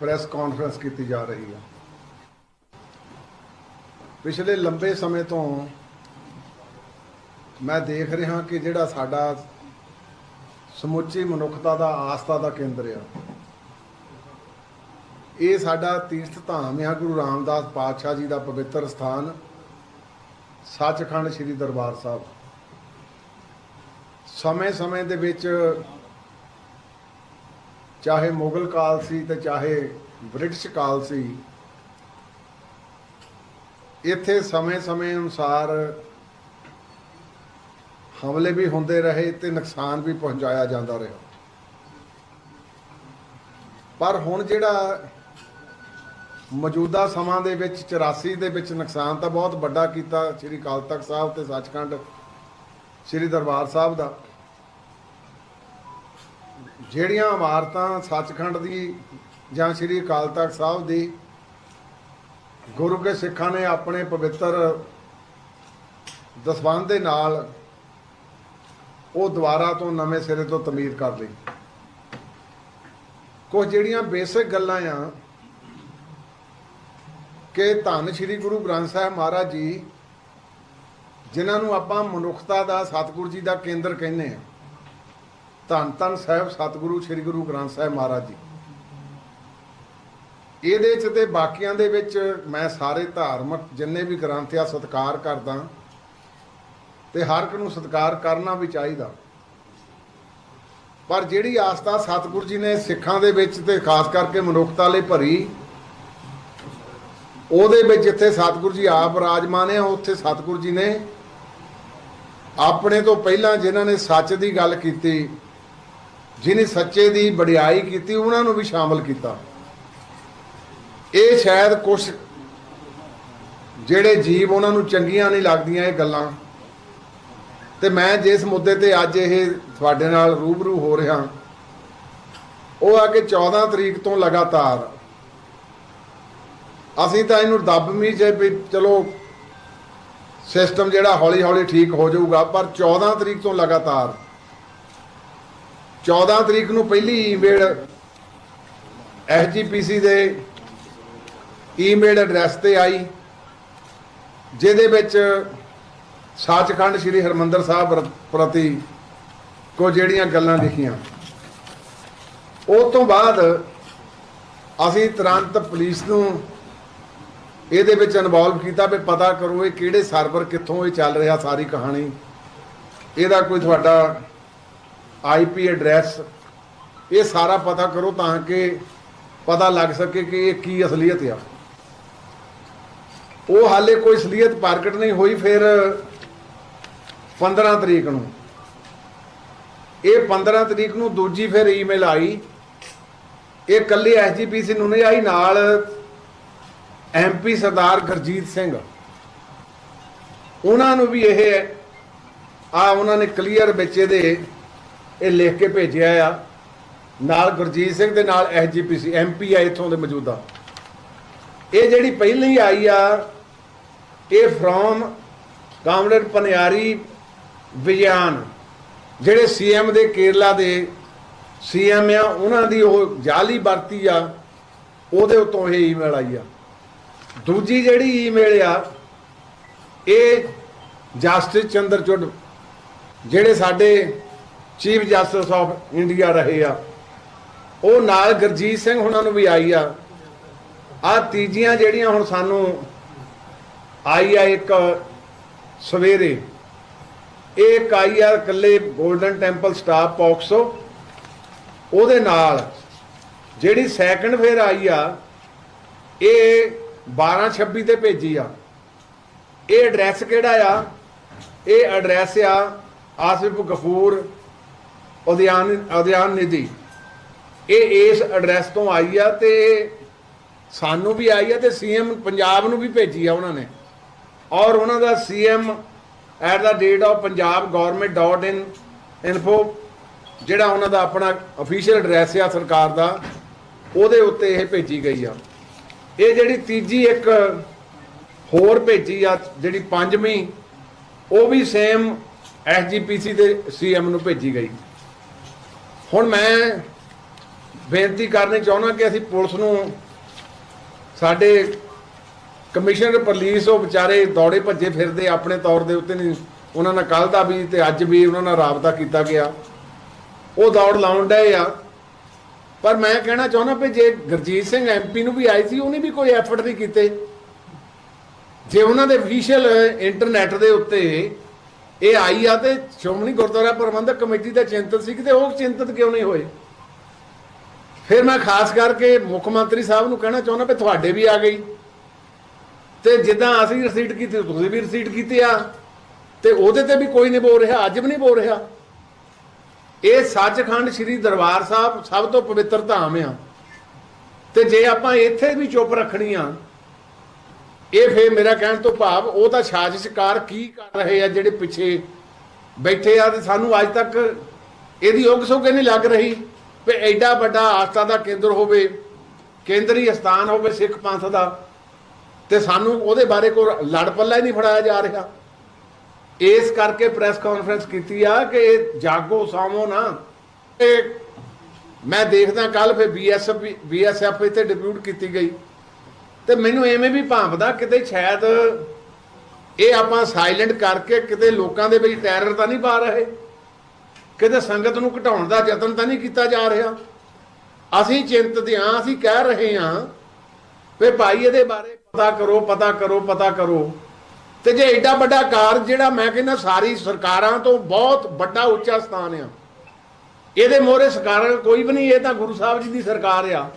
Press conference ਕੀਤੀ ਜਾ ਰਹੀ ਹੈ। ਪਿਛਲੇ ਲੰਬੇ ਸਮੇਂ ਤੋਂ ਮੈਂ ਦੇਖ ਰਿਹਾ ਕਿ ਜਿਹੜਾ ਸਾਡਾ ਸਮੁੱਚੀ ਮਨੁੱਖਤਾ ਦਾ, ਆਸਥਾ ਦਾ ਕੇਂਦਰ ਆ, ਇਹ ਸਾਡਾ ਤੀਰਥ ਧਾਮ ਆ, ਗੁਰੂ ਰਾਮਦਾਸ ਪਾਤਸ਼ਾਹ ਜੀ ਦਾ ਪਵਿੱਤਰ ਸਥਾਨ, ਸੱਚਖੰਡ ਸ੍ਰੀ ਦਰਬਾਰ ਸਾਹਿਬ। ਸਮੇਂ-ਸਮੇਂ ਦੇ ਵਿੱਚ ਚਾਹੇ ਮੁਗਲ ਕਾਲ ਸੀ ਤੇ ਚਾਹੇ ਬ੍ਰਿਟਿਸ਼ ਕਾਲ ਸੀ, ਇੱਥੇ ਸਮੇਂ-ਸਮੇਂ ਅਨੁਸਾਰ ਹਮਲੇ ਵੀ ਹੁੰਦੇ ਰਹੇ ਤੇ ਨੁਕਸਾਨ ਵੀ ਪਹੁੰਚਾਇਆ ਜਾਂਦਾ ਰਿਹਾ। ਪਰ ਹੁਣ ਜਿਹੜਾ ਮੌਜੂਦਾ ਸਮਾਂ ਦੇ ਵਿੱਚ 84 ਦੇ ਵਿੱਚ ਨੁਕਸਾਨ ਤਾਂ ਬਹੁਤ ਵੱਡਾ ਕੀਤਾ ਸ੍ਰੀ ਅਕਾਲ ਤਖਤ ਸਾਹਿਬ ਤੇ ਸੱਚਖੰਡ ਸ੍ਰੀ ਦਰਬਾਰ ਸਾਹਿਬ ਦਾ। ਜਿਹੜੀਆਂ ਇਮਾਰਤਾਂ ਸੱਚਖੰਡ ਦੀ ਜਾਂ ਸ੍ਰੀ ਅਕਾਲ ਤਖਤ ਸਾਹਿਬ ਦੀ ਗੁਰੂ ਕੇ ਸਿੱਖਾਂ ਨੇ ਆਪਣੇ ਪਵਿੱਤਰ ਦਸਵੰਧ ਦੇ ਨਾਲ ਉਹ ਦੁਬਾਰਾ ਤੋਂ ਨਵੇਂ ਸਿਰੇ ਤੋਂ ਤਮੀਰ ਕਰ ਲਈ। ਕੁਝ ਜਿਹੜੀਆਂ ਬੇਸਿਕ ਗੱਲਾਂ ਆ ਕਿ ਧੰਨ ਸ੍ਰੀ ਗੁਰੂ ਗ੍ਰੰਥ ਸਾਹਿਬ ਮਹਾਰਾਜ ਜੀ, ਜਿਨ੍ਹਾਂ ਨੂੰ ਆਪਾਂ ਮਨੁੱਖਤਾ ਦਾ, ਸਤਿਗੁਰੂ ਜੀ ਦਾ ਕੇਂਦਰ ਕਹਿੰਦੇ ਆ। ਧੰਨ ਧੰਨ ਸਾਹਿਬ ਸਤਿਗੁਰੂ ਸ੍ਰੀ ਗੁਰੂ ਗ੍ਰੰਥ ਸਾਹਿਬ ਮਹਾਰਾਜ ਜੀ। ਇਹਦੇ ਚ ਤੇ ਬਾਕੀਆਂ ਦੇ ਵਿੱਚ ਮੈਂ ਸਾਰੇ ਧਾਰਮਿਕ ਜਿੰਨੇ ਵੀ ਗ੍ਰੰਥ ਆ ਸਤਿਕਾਰ ਕਰਦਾ। ਤੇ ਹਰ ਇੱਕ ਨੂੰ ਸਤਿਕਾਰ ਕਰਨਾ ਵੀ ਚਾਹੀਦਾ। ਪਰ ਜਿਹੜੀ ਆਸਥਾ ਸਤਿਗੁਰੂ ਜੀ ਨੇ ਸਿੱਖਾਂ ਦੇ ਵਿੱਚ ਤੇ ਖਾਸ ਕਰਕੇ ਮਨੁੱਖਤਾ ਲਈ ਭਰੀ, ਉਹਦੇ ਵਿੱਚ ਜਿੱਥੇ ਸਤਿਗੁਰੂ ਜੀ ਆਪ ਰਾਜਮਾਨ ਆ, ਉੱਥੇ ਸਤਿਗੁਰੂ ਜੀ ਨੇ ਆਪਣੇ ਤੋਂ ਪਹਿਲਾਂ ਜਿਨ੍ਹਾਂ ਨੇ ਸੱਚ ਦੀ ਗੱਲ ਕੀਤੀ ਜਿਨੇ ਸੱਚੇ ਦੀ ਵਡਿਆਈ ਕੀਤੀ, ਉਹਨਾਂ ਨੂੰ ਵੀ ਸ਼ਾਮਲ ਕੀਤਾ। ਇਹ ਸ਼ਾਇਦ ਕੁਝ ਜਿਹੜੇ ਜੀਵ ਉਹਨਾਂ ਨੂੰ ਚੰਗੀਆਂ ਨਹੀਂ ਲੱਗਦੀਆਂ ਇਹ ਗੱਲਾਂ। ਤੇ ਮੈਂ ਜਿਸ ਮੁੱਦੇ ਤੇ ਅੱਜ ਇਹ ਤੁਹਾਡੇ ਨਾਲ ਰੂਬਰੂ ਹੋ ਰਿਹਾ, ਉਹ ਆ ਕਿ 14 ਤਰੀਕ ਤੋਂ ਲਗਾਤਾਰ ਅਸੀਂ ਤਾਂ ਇਹਨੂੰ ਦੱਬ ਵੀ ਜੇ ਵੀ ਚਲੋ ਸਿਸਟਮ ਜਿਹੜਾ ਹੌਲੀ ਹੌਲੀ ਠੀਕ ਹੋ ਜਾਊਗਾ, ਪਰ 14 ਤਰੀਕ ਤੋਂ ਲਗਾਤਾਰ 14 ਤਰੀਕ ਨੂੰ ਪਹਿਲੀ ਈਮੇਲ ਐਸਜੀਪੀਸੀ ਦੇ ਈਮੇਲ ਐਡਰੈਸ ਤੇ ਆਈ, ਜਿਹਦੇ ਵਿੱਚ ਸੱਚਖੰਡ ਸ੍ਰੀ ਹਰਮੰਦਰ ਸਾਹਿਬ ਪ੍ਰਤੀ ਕੋ ਜਿਹੜੀਆਂ ਗੱਲਾਂ ਲਿਖੀਆਂ। ਉਹ ਤੋਂ ਬਾਅਦ ਅਸੀਂ ਤੁਰੰਤ ਪੁਲਿਸ ਨੂੰ ਇਹਦੇ ਵਿੱਚ ਇਨਵੋਲਵ ਕੀਤਾ ਵੀ ਪਤਾ ਕਰੋ ਇਹ ਕਿਹੜੇ ਸਰਵਰ ਕਿੱਥੋਂ ਇਹ ਚੱਲ ਰਿਹਾ ਸਾਰੀ ਕਹਾਣੀ। ਇਹਦਾ ਕੋਈ ਤੁਹਾਡਾ ਆਈਪੀ ਐਡਰੈਸ, ਇਹ ਸਾਰਾ ਪਤਾ ਕਰੋ ਤਾਂ ਕਿ ਪਤਾ ਲੱਗ ਸਕੇ ਕਿ ਇਹ ਕੀ ਅਸਲੀਅਤ ਆ। ਉਹ ਹਾਲੇ ਕੋਈ ਅਸਲੀਅਤ ਪ੍ਰਗਟ ਨਹੀਂ ਹੋਈ, ਫਿਰ 15 ਤਰੀਕ ਨੂੰ। ਇਹ 15 ਤਰੀਕ ਨੂੰ ਦੂਜੀ ਫਿਰ ਈਮੇਲ ਆਈ। ਇਹ ਕੱਲੀ ਐਸਜੀਪੀਸੀ ਨੂੰ ਨਹੀਂ ਆਈ, ਨਾਲ ਐਮਪੀ ਸਰਦਾਰ ਗੁਰਜੀਤ ਸਿੰਘ। ਉਹਨਾਂ ਨੂੰ ਵੀ ਇਹ ਆ, ਉਹਨਾਂ ਨੇ ਕਲੀਅਰ ਵਿੱਚ ਇਹਦੇ ਇਹ ਲਿਖ ਕੇ ਭੇਜਿਆ ਆ। ਨਾਲ ਗੁਰਜੀਤ ਸਿੰਘ ਦੇ ਨਾਲ ਐਸਜੀਪੀਸੀ ਐਮਪੀ ਆ ਇਥੋਂ ਦੇ ਮੌਜੂਦਾ। ਇਹ ਜਿਹੜੀ ਪਹਿਲੀ ਆਈ ਆ, ਇਹ ਫਰੋਮ ਕਾਮਰੇਡ ਪਨਿਆਰੀ, ਵਿਗਿਆਨ। ਜਿਹੜੇ ਸੀਐਮ ਦੇ ਕੇਰਲਾ ਦੇ ਸੀਐਮ ਆ, ਉਹਨਾਂ ਦੀ ਉਹ ਜਾਲੀ ਵਰਤੀ ਆ, ਉਹਦੇ ਉਤੋਂ ਇਹ ਈਮੇਲ ਆਈ ਆ। ਦੂਜੀ ਜਿਹੜੀ ਈਮੇਲ ਆ, ਇਹ ਜਸਟਿਸ ਚੰਦਰਚੂਡ ਜਿਹੜੇ ਸਾਡੇ ਚੀਫ ਜਸਟਿਸ ਆਫ ਇੰਡੀਆ ਰਹੇ ਆ। ਉਹ ਨਾਲ ਗੁਰਜੀਤ ਸਿੰਘ ਉਹਨਾਂ ਨੂੰ ਵੀ ਆਈ ਆ। ਆ ਤੀਜੀਆਂ ਜਿਹੜੀਆਂ ਹੁਣ ਸਾਨੂੰ ਆਈ ਆ ਇੱਕ ਸਵੇਰੇ। ਇਹ ਇੱਕ ਆਈ ਆ ਇਕੱਲੇ 골ਡਨ ਟੈਂਪਲ ਸਟਾਫ ਪੌਕਸੋ ਉਹਦੇ ਨਾਲ ਜਿਹੜੀ ਸੈਕੰਡ ਫੇਰ ਆਈ ਆ, ਇਹ 1226 ਤੇ ਭੇਜੀ ਆ। ਇਹ ਐਡਰੈਸ ਕਿਹੜਾ ਆ? ਇਹ ਐਡਰੈਸ ਆ ਆਸਿਫ ਗਫੂਰ ਉਦਿਆਨ ਉਦਿਆਨ ਨਿਧੀ। ਇਹ ਇਸ ਐਡਰੈਸ ਤੋਂ ਆਈ ਆ ਤੇ ਸਾਨੂੰ ਵੀ ਆਈ ਆ ਤੇ ਸੀਐਮ ਪੰਜਾਬ ਨੂੰ ਵੀ ਭੇਜੀ ਆ ਉਹਨਾਂ ਨੇ। ਔਰ ਉਹਨਾਂ ਦਾ CM at the rate of Punjab government dot in info ਜਿਹੜਾ ਉਹਨਾਂ ਦਾ ਆਪਣਾ ਅਫੀਸ਼ੀਅਲ ਐਡਰੈਸ ਆ ਸਰਕਾਰ ਦਾ, ਉਹਦੇ ਉੱਤੇ ਇਹ ਭੇਜੀ ਗਈ ਆ। ਇਹ ਜਿਹੜੀ ਤੀਜੀ ਇੱਕ ਹੋਰ ਭੇਜੀ ਆ, ਜਿਹੜੀ ਪੰਜਵੀਂ, ਉਹ ਵੀ ਸੇਮ ਐਸਜੀਪੀਸੀ ਦੇ ਸੀਐਮ ਨੂੰ ਭੇਜੀ ਗਈ। ਹੁਣ ਮੈਂ ਬੇਨਤੀ ਕਰਨੀ ਚਾਹੁੰਦਾ ਕਿ ਅਸੀਂ ਪੁਲਿਸ ਨੂੰ ਸਾਡੇ ਕਮਿਸ਼ਨਰ ਪੁਲਿਸ ਉਹ ਵਿਚਾਰੇ ਦੌੜੇ ਭੱਜੇ ਫਿਰਦੇ ਆਪਣੇ ਤੌਰ ਦੇ ਉੱਤੇ ਨਹੀਂ। ਉਹਨਾਂ ਨਾਲ ਕੱਲ ਦਾ ਵੀ ਤੇ ਅੱਜ ਵੀ ਉਹਨਾਂ ਨਾਲ ਰਾਬਤਾ ਕੀਤਾ ਗਿਆ। ਉਹ ਦੌੜ ਲਾਉਣ ਡਏ ਆ। ਪਰ ਮੈਂ ਕਹਿਣਾ ਚਾਹੁੰਦਾ ਵੀ ਜੇ ਗੁਰਜੀਤ ਸਿੰਘ ਐਮਪੀ ਨੂੰ ਵੀ ਆਈ ਸੀ, ਉਹਨੇ ਵੀ ਕੋਈ ਐਫਰਟ ਨਹੀਂ ਕੀਤੇ। ਜੇ ਉਹਨਾਂ ਦੇ ਅਫੀਸ਼ੀਅਲ ਇੰਟਰਨੈਟ ਦੇ ਉੱਤੇ ਇਹ ਆਈ ਆ ਤੇ ਸ਼੍ਰੋਮਣੀ ਗੁਰਦੁਆਰਾ ਪ੍ਰਬੰਧਕ ਕਮੇਟੀ ਦਾ ਚਿੰਤਨ ਸੀ ਕਿ ਉਹ ਚਿੰਤਤ ਕਿਉਂ ਨਹੀਂ ਹੋਏ? ਫਿਰ ਮੈਂ ਖਾਸ ਕਰਕੇ ਮੁੱਖ ਮੰਤਰੀ ਸਾਹਿਬ ਨੂੰ ਕਹਿਣਾ ਚਾਹੁੰਦਾ ਵੀ ਤੁਹਾਡੇ ਵੀ ਆ ਗਈ। ਤੇ ਜਿੱਦਾਂ ਅਸੀਂ ਰਸੀਟ ਕੀਤੀ, ਤੁਸੀਂ ਵੀ ਰਸੀਟ ਕੀਤੀ ਆ। ਤੇ ਉਹਦੇ ਤੇ ਵੀ ਕੋਈ ਨਹੀਂ ਬੋਲ ਰਿਹਾ, ਅੱਜ ਵੀ ਨਹੀਂ ਬੋਲ ਰਿਹਾ। ਇਹ ਸੱਚਖੰਡ ਸ੍ਰੀ ਦਰਬਾਰ ਸਾਹਿਬ ਸਭ ਤੋਂ ਪਵਿੱਤਰ ਧਾਮ ਆ। ਤੇ ਜੇ ਆਪਾਂ ਇੱਥੇ ਵੀ ਚੁੱਪ ਰੱਖਣੀ ਆ ਇਹ ਫੇਰ ਮੇਰਾ ਕਹਿਣ ਤੋਂ ਭਾਵ ਉਹ ਤਾਂ ਸਾਜ਼ਿਸ਼ਕਾਰ ਕੀ ਕਰ ਰਹੇ ਆ ਜਿਹੜੇ ਪਿੱਛੇ ਬੈਠੇ ਆ ਤੇ ਸਾਨੂੰ ਅੱਜ ਤੱਕ ਇਹਦੀ ਉਗ ਸੁਗ ਨਹੀਂ ਲੱਗ ਰਹੀ ਵੀ ਐਡਾ ਵੱਡਾ ਆਸਥਾ ਦਾ ਕੇਂਦਰ ਹੋਵੇ, ਕੇਂਦਰੀ ਸਥਾਨ ਹੋਵੇ ਸਿੱਖ ਪੰਥ ਦਾ ਤੇ ਸਾਨੂੰ ਉਹਦੇ ਬਾਰੇ ਕੋਈ ਲੜ ਪੱਲਾ ਹੀ ਨਹੀਂ ਫੜਾਇਆ ਜਾ ਰਿਹਾ। ਇਸ ਕਰਕੇ ਪ੍ਰੈਸ ਕਾਨਫਰੰਸ ਕੀਤੀ ਆ ਕਿ ਇਹ ਜਾਗੋ ਸਾਮੋ ਨਾ। ਇਹ ਮੈਂ ਦੇਖਦਾ ਕੱਲ ਫਿਰ ਬੀਐਸਐਫ ਬੀਐਸਐਫ ਇੱਥੇ ਡਿਪਿਊਟ ਕੀਤੀ ਗਈ। ਤੇ ਮੈਨੂੰ ਐਵੇਂ ਵੀ ਭਾਂਪਦਾ ਕਿਤੇ ਸ਼ਾਇਦ ਇਹ ਆਪਾਂ ਸਾਇਲੈਂਟ ਕਰਕੇ ਕਿਤੇ ਲੋਕਾਂ ਦੇ ਵਿੱਚ ਟੈਰਰ ਤਾਂ ਨਹੀਂ ਪਾ ਰਹੇ? ਕਿਤੇ ਸੰਗਤ ਨੂੰ ਘਟਾਉਣ ਦਾ ਯਤਨ ਤਾਂ ਨਹੀਂ ਕੀਤਾ ਜਾ ਰਿਹਾ? ਅਸੀਂ ਚਿੰਤਤ ਹਾਂ, ਅਸੀਂ ਕਹਿ ਰਹੇ ਹਾਂ ਵੀ ਭਾਈ ਇਹਦੇ ਬਾਰੇ ਪਤਾ ਕਰੋ ਪਤਾ ਕਰੋ ਪਤਾ ਕਰੋ। ਤੇ ਜੇ ਐਡਾ ਵੱਡਾ ਕਾਰਜ ਜਿਹੜਾ ਮੈਂ ਕਹਿੰਦਾ ਸਾਰੀ ਸਰਕਾਰਾਂ ਤੋਂ ਬਹੁਤ ਵੱਡਾ ਉੱਚਾ ਸਥਾਨ ਆ, ਇਹਦੇ ਮੋਹਰੇ ਸਰਕਾਰਾਂ ਕੋਈ ਵੀ ਨਹੀਂ, ਇਹ ਤਾਂ ਗੁਰੂ ਸਾਹਿਬ ਜੀ ਦੀ ਸਰਕਾਰ ਆ।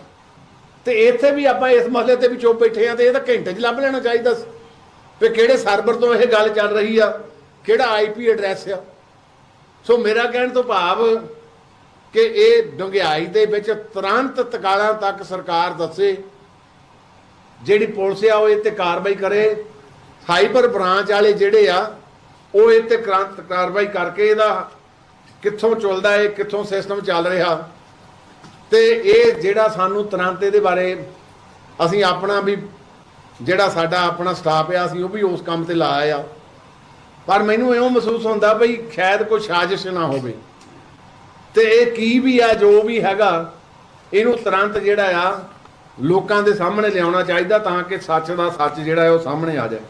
ਤੇ ਇੱਥੇ ਵੀ ਆਪਾਂ ਇਸ ਮਸਲੇ ਤੇ ਵੀ ਚੁੱਪ ਬੈਠੇ ਆ ਤੇ ਇਹ ਤਾਂ ਘੰਟੇ 'ਚ ਲੱਭ ਲੈਣਾ ਚਾਹੀਦਾ ਸੀ। ਵੀ ਕਿਹੜੇ ਸਰਵਰ ਤੋਂ ਇਹ ਗੱਲ ਚੱਲ ਰਹੀ ਆ, ਕਿਹੜਾ ਆਈਪੀ ਐਡਰੈਸ ਆ। ਸੋ ਮੇਰਾ ਕਹਿਣ ਤੋਂ ਭਾਵ ਕਿ ਇਹ ਡੁੰਗਿਆਈ ਦੇ ਵਿੱਚ ਤੁਰੰਤ ਤਕਾਲਾਂ ਤੱਕ ਸਰਕਾਰ ਦੱਸੇ, ਜਿਹੜੀ ਪੁਲਿਸ ਆ ਉਹ ਇਹ ਤੇ ਕਾਰਵਾਈ ਕਰੇ। ਸਾਈਬਰ ਬ੍ਰਾਂਚ ਵਾਲੇ ਜਿਹੜੇ ਆ, ਉਹ ਇਹ ਤੇ ਕ੍ਰਾਂਤ ਕਾਰਵਾਈ ਕਰਕੇ ਇਹਦਾ ਕਿੱਥੋਂ ਚੱਲਦਾ ਹੈ ਕਿੱਥੋਂ ਸਿਸਟਮ ਚੱਲ ਰਿਹਾ। ਤੇ ਇਹ ਜਿਹੜਾ ਸਾਨੂੰ ਤੁਰੰਤ ਇਹਦੇ ਬਾਰੇ ਅਸੀਂ ਆਪਣਾ ਵੀ ਜਿਹੜਾ ਸਾਡਾ ਆਪਣਾ ਸਟਾਫ ਆ, ਅਸੀਂ ਉਹ ਵੀ ਉਸ ਕੰਮ ਤੇ ਲਾਇਆ ਆ। ਪਰ ਮੈਨੂੰ ਇਉਂ ਮਹਿਸੂਸ ਹੁੰਦਾ ਬਈ ਸ਼ਾਇਦ ਕੋਈ ਸਾਜ਼ਿਸ਼ ਨਾ ਹੋਵੇ। ਤੇ ਇਹ ਕੀ ਵੀ ਆ, ਜੋ ਵੀ ਹੈਗਾ, ਇਹਨੂੰ ਤੁਰੰਤ ਜਿਹੜਾ ਆ, ਲੋਕਾਂ ਦੇ ਸਾਹਮਣੇ ਲਿਆਉਣਾ ਚਾਹੀਦਾ ਤਾਂ ਕਿ ਸੱਚ ਦਾ ਸੱਚ ਜਿਹੜਾ ਹੈ ਉਹ ਸਾਹਮਣੇ ਆ ਜਾਏ।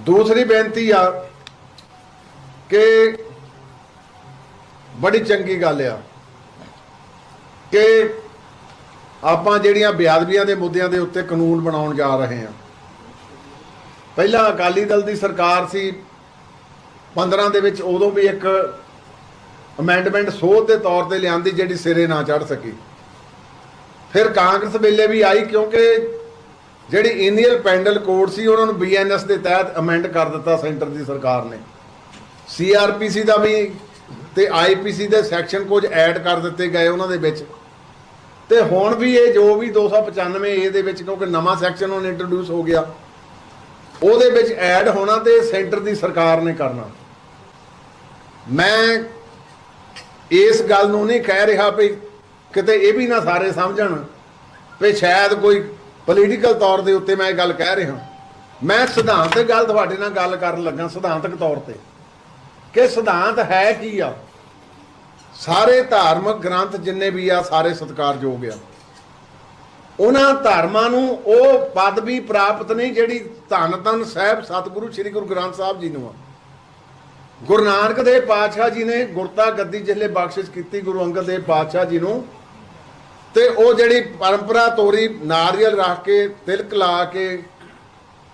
ਦੂਸਰੀ ਬੇਨਤੀ ਆ ਕਿ ਬੜੀ ਚੰਗੀ ਗੱਲ ਆ। ਕਿ ਆਪਾਂ ਜਿਹੜੀਆਂ ਬਿਆਦਬੀਆਂ ਦੇ ਮੁੱਦਿਆਂ ਦੇ ਉੱਤੇ ਕਾਨੂੰਨ ਬਣਾਉਣ ਜਾ ਰਹੇ ਹਾਂ। ਪਹਿਲਾਂ ਅਕਾਲੀ ਦਲ ਦੀ ਸਰਕਾਰ ਸੀ। 15 ਦੇ ਵਿੱਚ ਉਦੋਂ ਵੀ ਇੱਕ ਅਮੈਂਡਮੈਂਟ ਸੋਧ ਦੇ ਤੌਰ ਤੇ ਲਿਆਂਦੀ ਜਿਹੜੀ ਸਿਰੇ ਨਾ ਚੜ ਸਕੀ। ਫਿਰ ਕਾਂਗਰਸ ਵੇਲੇ ਵੀ ਆਈ ਕਿਉਂਕਿ ਜਿਹੜੀ ਇੰਡੀਅਨ ਪੈਂਡਲ ਕੋਡ ਸੀ, ਉਹਨਾਂ ਨੂੰ ਬੀਐਨਐਸ ਦੇ ਤਹਿਤ ਅਮੈਂਡ ਕਰ ਦਿੱਤਾ ਸੈਂਟਰ ਦੀ ਸਰਕਾਰ ਨੇ। ਸੀਆਰਪੀਸੀ ਦਾ ਵੀ ਤੇ ਆਈਪੀਸੀ ਦੇ ਸੈਕਸ਼ਨ ਕੁਝ ਐਡ ਕਰ ਦਿੱਤੇ ਗਏ ਉਹਨਾਂ ਦੇ ਵਿੱਚ। ਤੇ ਹੁਣ ਵੀ ਇਹ ਜੋ ਵੀ 295 ਏ ਦੇ ਵਿੱਚ ਕਿਉਂਕਿ ਨਵਾਂ ਸੈਕਸ਼ਨ ਹੁਣ ਇੰਟਰੋਡਿਊਸ ਹੋ ਗਿਆ, ਉਹਦੇ ਵਿੱਚ ਐਡ ਹੋਣਾ ਤੇ ਸੈਂਟਰ ਦੀ ਸਰਕਾਰ ਨੇ ਕਰਨਾ। ਮੈਂ ਇਸ ਗੱਲ ਨੂੰ ਨਹੀਂ ਕਹਿ ਰਿਹਾ ਵੀ ਕਿਤੇ ਇਹ ਵੀ ਨਾ ਸਾਰੇ ਸਮਝਣ ਵੀ ਸ਼ਾਇਦ ਕੋਈ ਪੋਲੀਟੀਕਲ ਤੌਰ ਦੇ ਉੱਤੇ ਮੈਂ ਇਹ ਗੱਲ ਕਹਿ ਰਿਹਾ। ਮੈਂ ਸਿਧਾਂਤਕ ਗੱਲ ਤੁਹਾਡੇ ਨਾਲ ਗੱਲ ਕਰਨ ਲੱਗਾ, ਸਿਧਾਂਤਕ ਤੌਰ ਤੇ। ਕਿ ਸਿਧਾਂਤ ਹੈ ਕੀ ਆ? ਸਾਰੇ ਧਾਰਮਿਕ ਗ੍ਰੰਥ ਜਿੰਨੇ ਵੀ ਆ, ਸਾਰੇ ਸਤਿਕਾਰਯੋਗ ਆ। ਉਹਨਾਂ ਧਰਮਾਂ ਨੂੰ ਉਹ ਪਦਵੀ ਪ੍ਰਾਪਤ ਨਹੀਂ, ਜਿਹੜੀ ਧੰਨ ਧੰਨ ਸਾਹਿਬ, ਸਤਿਗੁਰੂ ਸ੍ਰੀ ਗੁਰੂ ਗ੍ਰੰਥ ਸਾਹਿਬ ਜੀ ਨੂੰ ਆ। ਗੁਰੂ ਨਾਨਕ ਦੇਵ ਪਾਤਸ਼ਾਹ ਜੀ ਨੇ ਗੁਰਤਾ ਗੱਦੀ ਜਿਹੜੇ ਬਖਸ਼ਿਸ਼ ਕੀਤੀ ਗੁਰੂ ਅੰਗਦ ਦੇਵ ਪਾਤਸ਼ਾਹ ਜੀ ਨੂੰ। ਤੇ ਉਹ ਜਿਹੜੀ ਪਰੰਪਰਾ ਤੋਰੀ ਨਾਰੀਅਲ ਰੱਖ ਕੇ, ਤਿਲਕ ਲਾ ਕੇ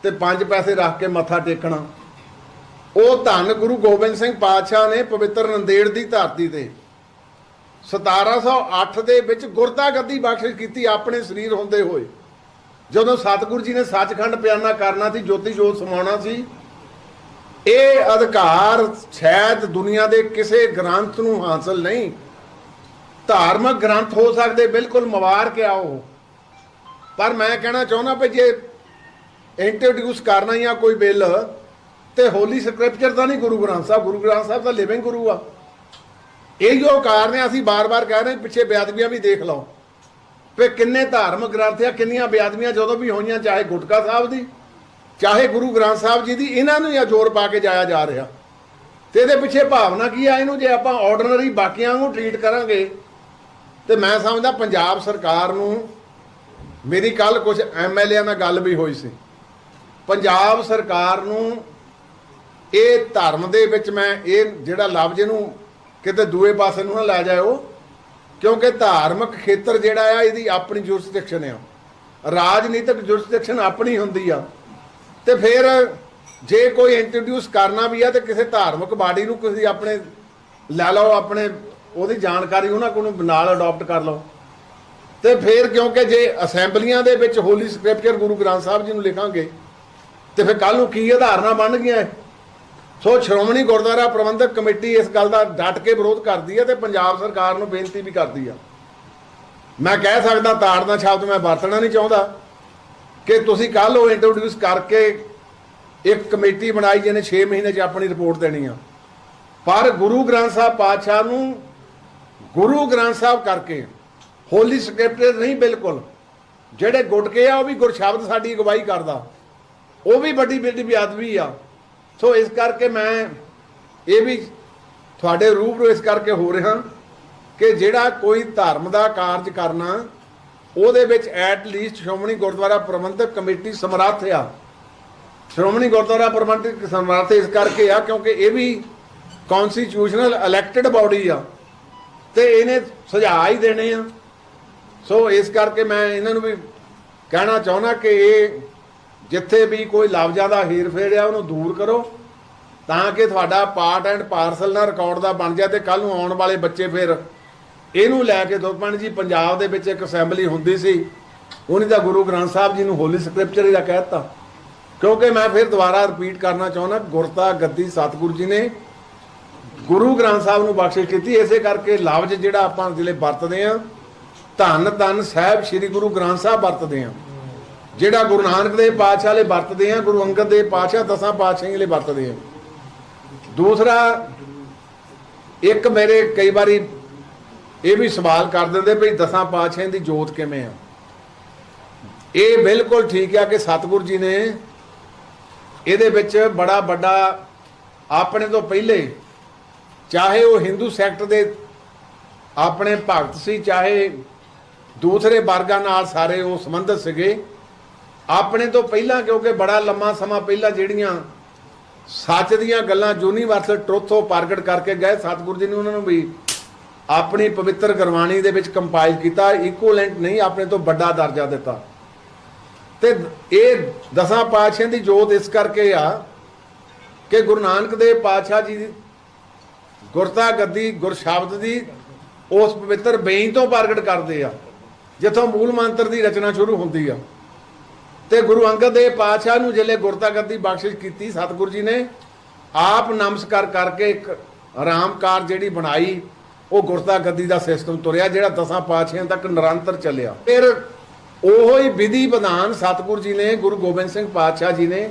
ਤੇ ਪੰਜ ਪੈਸੇ ਰੱਖ ਕੇ ਮੱਥਾ ਟੇਕਣਾ। ਉਹ ਧੰਨ ਗੁਰੂ ਗੋਬਿੰਦ ਸਿੰਘ ਪਾਤਸ਼ਾਹ ਨੇ ਪਵਿੱਤਰ ਨੰਦੇੜ ਦੀ ਧਰਤੀ ਤੇ 1708 ਦੇ ਵਿੱਚ ਗੁਰਤਾ ਗੱਦੀ ਬਖਸ਼ਿਸ਼ ਕੀਤੀ ਆਪਣੇ ਸਰੀਰ ਹੁੰਦੇ ਹੋਏ। ਜਦੋਂ ਸਤਿਗੁਰੂ ਜੀ ਨੇ ਸੱਚਖੰਡ ਪਿਆਨਾ ਕਰਨਾ ਸੀ, ਜੋਤੀ ਜੋਤ ਸਮਾਉਣਾ ਸੀ, ਇਹ ਅਧਿਕਾਰ ਸ਼ਾਇਦ ਦੁਨੀਆ ਦੇ ਕਿਸੇ ਗ੍ਰੰਥ ਨੂੰ ਹਾਸਲ ਨਹੀਂ, ਧਾਰਮਿਕ ਗ੍ਰੰਥ ਹੋ ਸਕਦੇ, ਬਿਲਕੁਲ ਮਵਾਰ ਕੇ ਆਓ। ਪਰ ਮੈਂ ਕਹਿਣਾ ਚਾਹੁੰਦਾ ਵੀ ਜੇ ਇੰਟਰੋਡਿਊਸ ਕਰਨਾ ਜਾਂ ਕੋਈ ਬਿੱਲ, ਤੇ ਹੋਲੀ ਸਕ੍ਰਿਪਚਰ ਤਾਂ ਨਹੀਂ ਗੁਰੂ ਗ੍ਰੰਥ ਸਾਹਿਬ, ਗੁਰੂ ਗ੍ਰੰਥ ਸਾਹਿਬ ਤਾਂ ਲਿਵਿੰਗ ਗੁਰੂ ਆ। ਇਹ ਜੋ ਕਾਰਨ ਹੈ, ਅਸੀਂ ਬਾਰ-ਬਾਰ ਕਹਿ ਰਹੇ ਪਿੱਛੇ ਬੇਅਦਬੀਆਂ ਵੀ ਦੇਖ ਲਓ। ਵੀ ਕਿੰਨੇ ਧਾਰਮਿਕ ਗ੍ਰੰਥ ਆ, ਕਿੰਨੀਆਂ ਬੇਅਦਬੀਆਂ ਜਦੋਂ ਵੀ ਹੋਈਆਂ, ਚਾਹੇ ਗੁਟਕਾ ਸਾਹਿਬ ਦੀ, ਚਾਹੇ ਗੁਰੂ ਗ੍ਰੰਥ ਸਾਹਿਬ ਜੀ ਦੀ, ਇਹਨਾਂ ਨੂੰ ਜਾਂ ਜ਼ੋਰ ਪਾ ਕੇ ਜਾਇਆ ਜਾ ਰਿਹਾ। ਤੇ ਇਹਦੇ ਪਿੱਛੇ ਭਾਵਨਾ ਕੀ ਆ ਇਹਨੂੰ? ਜੇ ਆਪਾਂ ਆਰਡੀਨਰੀ ਬਾਕੀਆਂ ਨੂੰ ਟ੍ਰੀਟ ਕਰਾਂਗੇ, ਤੇ ਮੈਂ ਸਮਝਦਾ ਪੰਜਾਬ ਸਰਕਾਰ ਨੂੰ ਮੇਰੀ ਕੱਲ ਕੁਝ ਐਮਐਲਏ ਨਾਲ ਗੱਲ ਵੀ ਹੋਈ ਸੀ। ਪੰਜਾਬ ਸਰਕਾਰ ਨੂੰ ਇਹ ਧਰਮ ਦੇ ਵਿੱਚ ਮੈਂ, ਇਹ ਜਿਹੜਾ ਲਫ਼ਜ਼ ਇਹਨੂੰ ਕਿਤੇ ਦੂਏ ਪਾਸੇ ਨੂੰ ਨਾ ਲੈ ਜਾਇਓ। ਕਿਉਂਕਿ ਧਾਰਮਿਕ ਖੇਤਰ ਜਿਹੜਾ ਆ, ਇਹਦੀ ਆਪਣੀ ਜੁਰਿਸਡਿਕਸ਼ਨ ਆ। ਰਾਜਨੀਤਿਕ ਜੁਰਿਸਡਿਕਸ਼ਨ ਆਪਣੀ ਹੁੰਦੀ ਆ। ਤੇ ਫਿਰ ਜੇ ਕੋਈ ਇੰਟਰੋਡਿਊਸ ਕਰਨਾ ਵੀ ਆ, ਤੇ ਕਿਸੇ ਧਾਰਮਿਕ ਬਾਡੀ ਨੂੰ ਤੁਸੀਂ ਆਪਣੇ ਲੈ ਲਓ, ਆਪਣੇ ਉਹਦੀ ਜਾਣਕਾਰੀ ਉਹਨਾਂ ਕੋਲੋਂ ਨਾਲ ਅਡਾਪਟ ਕਰ ਲਓ। ਤੇ ਫਿਰ ਕਿਉਂਕਿ ਜੇ ਅਸੈਂਬਲੀਆਂ ਦੇ ਵਿੱਚ ਹੋਲੀ ਸਕ੍ਰਿਪਚਰ ਗੁਰੂ ਗ੍ਰੰਥ ਸਾਹਿਬ ਜੀ ਨੂੰ ਲਿਖਾਂਗੇ, ਤੇ ਫਿਰ ਕੱਲ ਨੂੰ ਕੀ ਆਧਾਰਨਾ ਬਣ ਗਿਆ ਸੋ ਸ਼੍ਰੋਮਣੀ ਗੁਰਦੁਆਰਾ ਪ੍ਰਬੰਧਕ ਕਮੇਟੀ ਇਸ ਗੱਲ ਦਾ ਡਟ ਕੇ ਵਿਰੋਧ ਕਰਦੀ ਹੈ ਤੇ ਪੰਜਾਬ ਸਰਕਾਰ ਨੂੰ ਬੇਨਤੀ ਵੀ ਕਰਦੀ ਆ। ਮੈਂ ਕਹਿ ਸਕਦਾ ਤਾੜਨਾ ਸ਼ਬਦ ਮੈਂ ਵਰਤਣਾ ਨਹੀਂ ਚਾਹੁੰਦਾ ਕਿ ਤੁਸੀਂ ਕੱਲ ਉਹ ਇੰਟਰੋਡਿਊਸ ਕਰਕੇ ਇੱਕ ਕਮੇਟੀ ਬਣਾਈ ਜਿਹਨੇ 6 ਮਹੀਨੇ 'ਚ ਆਪਣੀ ਰਿਪੋਰਟ ਦੇਣੀ ਆ। ਪਰ ਗੁਰੂ ਗ੍ਰੰਥ ਸਾਹਿਬ ਪਾਤਸ਼ਾਹ ਨੂੰ ਗੁਰੂ ਗ੍ਰੰਥ ਸਾਹਿਬ ਕਰਕੇ ਹੋਲੀ ਸਕ੍ਰਿਪਚਰ ਨਹੀਂ ਬਿਲਕੁਲ, ਜਿਹੜੇ ਗੁਟਕੇ ਆ ਉਹ ਵੀ ਗੁਰਸ਼ਬਦ ਸਾਡੀ ਅਗਵਾਈ ਕਰਦਾ। ਉਹ ਵੀ ਵੱਡੀ ਵੱਡੀ ਬੇਅਦਬੀ ਆ। ਸੋ ਇਸ ਕਰਕੇ ਮੈਂ ਇਹ ਵੀ ਤੁਹਾਡੇ ਰੂਬਰੂ ਇਸ ਕਰਕੇ ਹੋ ਰਿਹਾ ਕਿ ਜਿਹੜਾ ਕੋਈ ਧਰਮ ਦਾ ਕਾਰਜ ਕਰਨਾ, ਉਹਦੇ ਵਿੱਚ at least Shiromani Gurdwara Parbandhak committee ਸਮਰੱਥ ਆ। ਸ਼੍ਰੋਮਣੀ ਗੁਰਦੁਆਰਾ ਪ੍ਰਬੰਧਕ ਸਮਰੱਥ ਇਸ ਕਰਕੇ ਆ ਕਿਉਂਕਿ ਇਹ ਵੀ ਕਨਸਟੀਟਿਊਸ਼ਨਲ ਇਲੈਕਟਿਡ ਬਾਡੀ ਆ ਤੇ ਇਹਨੇ ਸੁਝਾਅ ਹੀ ਦੇਣੇ ਆ। ਸੋ ਇਸ ਕਰਕੇ ਮੈਂ ਇਹਨਾਂ ਨੂੰ ਵੀ ਕਹਿਣਾ ਚਾਹੁੰਦਾ ਕਿ ਇਹ ਜਿੱਥੇ ਵੀ ਕੋਈ ਲਫ਼ਜ਼ਾਂ ਦਾ ਹੇਰ-ਫੇਰ ਆ, ਉਹਨੂੰ ਦੂਰ ਕਰੋ, ਤਾਂ ਕਿ ਤੁਹਾਡਾ ਪਾਰਟ ਐਂਡ ਪਾਰਸਲ ਨਾਲ ਰਿਕਾਰਡ ਦਾ ਬਣ ਜਾਏ ਤੇ ਕੱਲ ਨੂੰ ਆਉਣ ਵਾਲੇ ਬੱਚੇ ਫਿਰ ਇਹਨੂੰ ਲੈ ਕੇ ਦੁਰਪਣ ਜੀ, ਪੰਜਾਬ ਦੇ ਵਿੱਚ ਇੱਕ ਅਸੈਂਬਲੀ ਹੁੰਦੀ ਸੀ, ਉਹਨੇ ਦਾ ਗੁਰੂ ਗ੍ਰੰਥ ਸਾਹਿਬ ਜੀ ਨੂੰ ਹੋਲੀ ਸਕ੍ਰਿਪਚਰ ਹੀ ਦਾ ਕਹਿਤਾ ਕਿਉਂਕਿ ਮੈਂ ਫਿਰ ਦੁਬਾਰਾ ਰਿਪੀਟ ਕਰਨਾ ਚਾਹੁੰਦਾ, ਗੁਰਤਾ, ਗੱਦੀ, ਸਤਿਗੁਰੂ ਜੀ ਨੇ ਗੁਰੂ ਗ੍ਰੰਥ ਸਾਹਿਬ ਨੂੰ ਬਖਸ਼ਿਸ਼ ਕੀਤੀ। ਇਸੇ ਕਰਕੇ ਲਫ਼ਜ਼ ਜਿਹੜਾ ਆਪਾਂ ਜਿਹੜੇ ਵਰਤਦੇ ਆ ਧੰਨ ਧੰਨ ਸਾਹਿਬ ਸ੍ਰੀ ਗੁਰੂ ਗ੍ਰੰਥ ਸਾਹਿਬ ਵਰਤਦੇ ਆ ਜਿਹੜਾ ਗੁਰੂ ਨਾਨਕ ਦੇਵ ਪਾਤਸ਼ਾਹ ਲਈ ਵਰਤਦੇ ਆ, ਗੁਰੂ ਅੰਗਦ ਦੇਵ ਪਾਤਸ਼ਾਹ ਦਸਾਂ ਪਾਤਸ਼ਾਹਾਂ ਲਈ ਵਰਤਦੇ ਆ। ਦੂਸਰਾ, ਇੱਕ ਮੇਰੇ ਕਈ ਵਾਰੀ ਇਹ ਵੀ ਸਵਾਲ ਕਰ ਦਿੰਦੇ ਵੀ ਦਸਾਂ ਪਾਤਸ਼ਾਹਾਂ ਦੀ ਜੋਤ ਕਿਵੇਂ ਆ? ਇਹ ਬਿਲਕੁਲ ਠੀਕ ਆ ਕਿ ਸਤਿਗੁਰੂ ਜੀ ਨੇ ਇਹਦੇ ਵਿੱਚ ਬੜਾ ਵੱਡਾ ਆਪਣੇ ਤੋਂ ਪਹਿਲੇ ਚਾਹੇ ਉਹ ਹਿੰਦੂ ਸੈਕਟ ਦੇ ਆਪਣੇ ਭਗਤ ਸੀ, ਚਾਹੇ ਦੂਸਰੇ ਵਰਗਾਂ ਨਾਲ ਸਾਰੇ ਉਹ ਸੰਬੰਧਿਤ ਸੀਗੇ ਆਪਣੇ ਤੋਂ ਪਹਿਲਾਂ ਕਿਉਂਕਿ ਬੜਾ ਲੰਮਾ ਸਮਾਂ ਪਹਿਲਾਂ ਜਿਹੜੀਆਂ ਸੱਚ ਦੀਆਂ ਗੱਲਾਂ ਯੂਨੀਵਰਸਲ ਟਰੁੱਥ ਉਹ ਪ੍ਰਗਟ ਕਰਕੇ ਗਏ, ਸਤਿਗੁਰੂ ਜੀ ਨੇ ਉਹਨਾਂ ਨੂੰ ਵੀ ਆਪਣੀ ਪਵਿੱਤਰ ਗੁਰਬਾਣੀ ਦੇ ਵਿੱਚ ਕੰਪਾਈਲ ਕੀਤਾ ਇਕੁਇਵਲੈਂਟ ਨਹੀਂ, ਆਪਣੇ ਤੋਂ ਵੱਡਾ ਦਰਜਾ ਦਿੱਤਾ। ਤੇ ਇਹ ਦਸਾਂ ਪਾਤਸ਼ਾਹਾਂ ਦੀ ਜੋਤ ਇਸ ਕਰਕੇ ਆ ਕਿ ਗੁਰੂ ਨਾਨਕ ਦੇਵ ਪਾਤਸ਼ਾਹ ਜੀ ਦੀ ਗੁਰਤਾ ਗੱਦੀ ਗੁਰਸ਼ਬਦ ਦੀ ਉਸ ਪਵਿੱਤਰ ਬੇਈ ਤੋਂ ਪ੍ਰਗਟ ਕਰਦੇ ਆ, ਜਿੱਥੋਂ ਮੂਲ ਮੰਤਰ ਦੀ ਰਚਨਾ ਸ਼ੁਰੂ ਹੁੰਦੀ ਆ। ਤੇ ਗੁਰੂ ਅੰਗਦ ਦੇਵ ਪਾਤਸ਼ਾਹ ਨੂੰ ਜਿਹੜੇ ਗੁਰਤਾ ਗੱਦੀ ਬਖਸ਼ਿਸ਼ ਕੀਤੀ, ਸਤਿਗੁਰੂ ਜੀ ਨੇ, ਆਪ ਨਮਸਕਾਰ ਕਰਕੇ ਇੱਕ ਆਰਾਮਕਾਰ ਜਿਹੜੀ ਬਣਾਈ, ਉਹ ਗੁਰਤਾ ਗੱਦੀ ਦਾ ਸਿਸਟਮ ਤੁਰਿਆ, ਜਿਹੜਾ ਦਸਾਂ ਪਾਤਸ਼ਾਹਾਂ ਤੱਕ ਨਿਰੰਤਰ ਚੱਲਿਆ। ਫਿਰ ਉਹੋ ਹੀ ਵਿਧੀ ਵਿਧਾਨ ਸਤਿਗੁਰੂ ਜੀ ਨੇ, ਗੁਰੂ ਗੋਬਿੰਦ ਸਿੰਘ ਪਾਤਸ਼ਾਹ ਜੀ ਨੇ